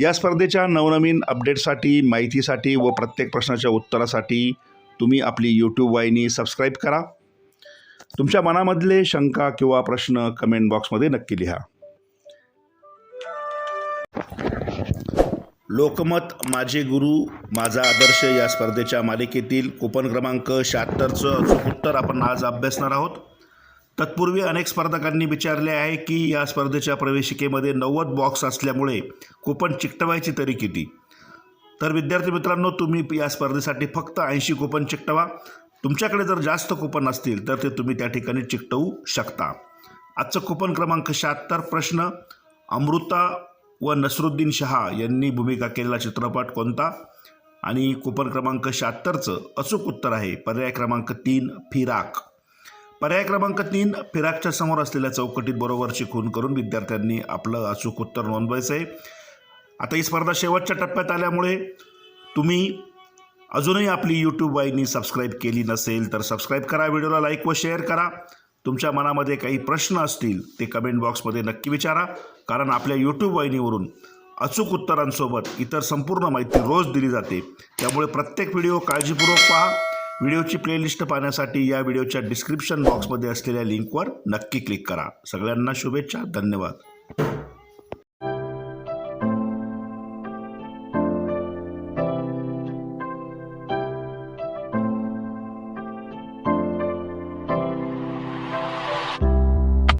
या स्पर्धेच्या नवनवीन अपडेटसाठी माहितीसाठी व प्रत्येक प्रश्नाच्या उत्तरासाठी तुम्ही आपली यूट्यूब वाहिनी सबस्क्राईब करा. तुमच्या मनामधले शंका किंवा प्रश्न कमेंट बॉक्समध्ये नक्की लिहा. लोकमत माझे गुरु माझा आदर्श या स्पर्धेच्या मालिकेतील कुपन क्रमांक शहात्तरचं उत्तर आपण आज अभ्यासणार आहोत. तत्पूर्वी अनेक स्पर्धकांनी विचारले आहे की या स्पर्धेच्या प्रवेशिकेमध्ये नव्वद बॉक्स असल्यामुळे कुपन चिकटवायची तरी किती? तर विद्यार्थी मित्रांनो तुम्ही या स्पर्धेसाठी फक्त ऐंशी कुपन चिकटवा. तुमच्याकडे जर जास्त कुपन असतील तर ते तुम्ही त्या ठिकाणी चिकटवू शकता. आजचं कुपन क्रमांक शहात्तर प्रश्न अमृता व नसरुद्दीन शहा यांनी भूमिका केलेला चित्रपट कोणता? आणि कुपन क्रमांक शहात्तरचं अचूक उत्तर आहे. पर्याय क्रमांक तीन फिराक. पर्याय क्रमांक तीन फिराकच्या समोर असलेल्या चौकटीत बरोबरची खून करून विद्यार्थ्यांनी आपलं अचूक उत्तर नोंदवायचं आहे आता ही स्पर्धा शेवटच्या टप्प्यात आल्यामुळे तुम्ही अजूनही आपली यूट्यूब वाहिनी सबस्क्राईब केली नसेल तर सबस्क्राईब करा व्हिडिओला लाईक व शेअर करा. तुमच्या मनामध्ये काही प्रश्न असतील ते कमेंट बॉक्समध्ये नक्की विचारा. कारण आपल्या यूट्यूब वाहिनीवरून अचूक उत्तरांसोबत इतर संपूर्ण माहिती रोज दिली जाते. त्यामुळे प्रत्येक व्हिडिओ काळजीपूर्वक पहा. व्हिडिओची प्लेलिस्ट पाहण्यासाठी या व्हिडिओच्या डिस्क्रिप्शन बॉक्समध्ये असलेल्या लिंकवर नक्की क्लिक करा. सगळ्यांना शुभेच्छा धन्यवाद.